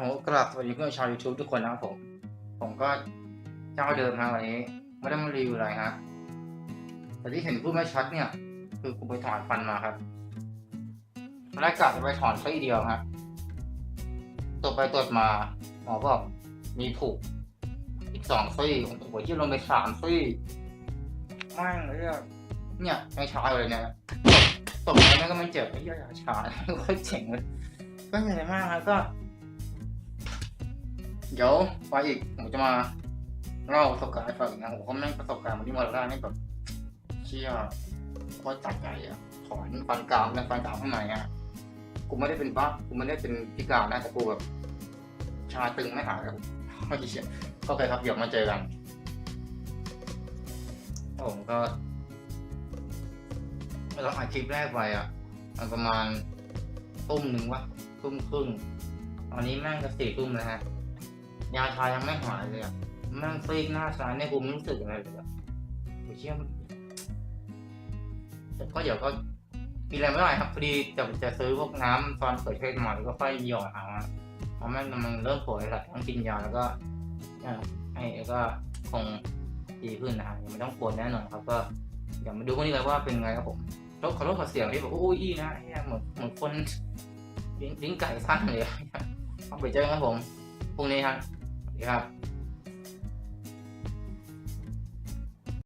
โอ้กราบสวัสดีเพื่อนชาว YouTube ทุกคนนะครับผม ผมก็เจ้าเดิมฮะวันนี้ไม่ได้มารีวิวอะไรฮะแต่ที่เห็นพูดไม่ชัดเนี่ย คือกูไปถอนฟันมาครับแรกกะจะไปถอนซี่เดียวฮะตรวจไปตรวจมา หมอบอกมีผูกอีกสองซี่โอ้โหที่ลงไปสามซี่แม่งเลยอะเนี่ยไม่ชาเลยเนี่ยตบไปแม่งก็ไม่เจ็บไอ้เหี้ยชาโคตรเจ๋งเลยก็เหนื่อยมากครับก็ เดี๋ยวไปอีกผมจะมาเล่าประสบการณ์ให้ฟังนะผมก็แม่งประสบการณ์มันที่มาได้นี่แบบเชี่ยโคตรจัดใจอะถอนฟันกรามและฟันกรามข้างในอะกูไม่ได้เป็นบ้ากูไม่ได้เป็นพิการนะแต่กูแบบชาตึงไม่หายครับไม่เชี่ยก็เคยครับเดี๋ยวมาเจอกันผมก็เราอัดคลิปแรกไปอะมันประมาณทุ่มหนึ่งวะทุ่มครึ่งตอนนี้แม่งจะสี่ทุ่มแล้วฮะ ยาชายังไม่หายเลยอะแม่งซีกหน้าซ้ายเนี่ยกูไม่รู้สึกอะไรเลยอะโอ้เชี่ยแต่ก็เดี๋ยวก็กินอะไรไม่ได้ครับพอดีจะจะซื้อพวกน้ำซอนเขือเทศมาแล้วก็ค่อยหยอดเอาเพราะแม่งมันเริ่มป่วยแล้วต้องกินยาแล้วก็เอ่อให้แล้วก็คงดีขึ้นนะฮะยังไม่ต้องปวดแน่นอนครับก็เดี๋ยวมาดูคนนี้เลยว่าเป็นไงครับผมรถขอรถขอเสียงที่บอกโอ้ยอี้นะเหมือนเหมือนคนลิ้นลิ้นไก่สั้นเลยอะเอาไปเจอกันครับผมพรุ่งนี้ครับ สวัสดีครับ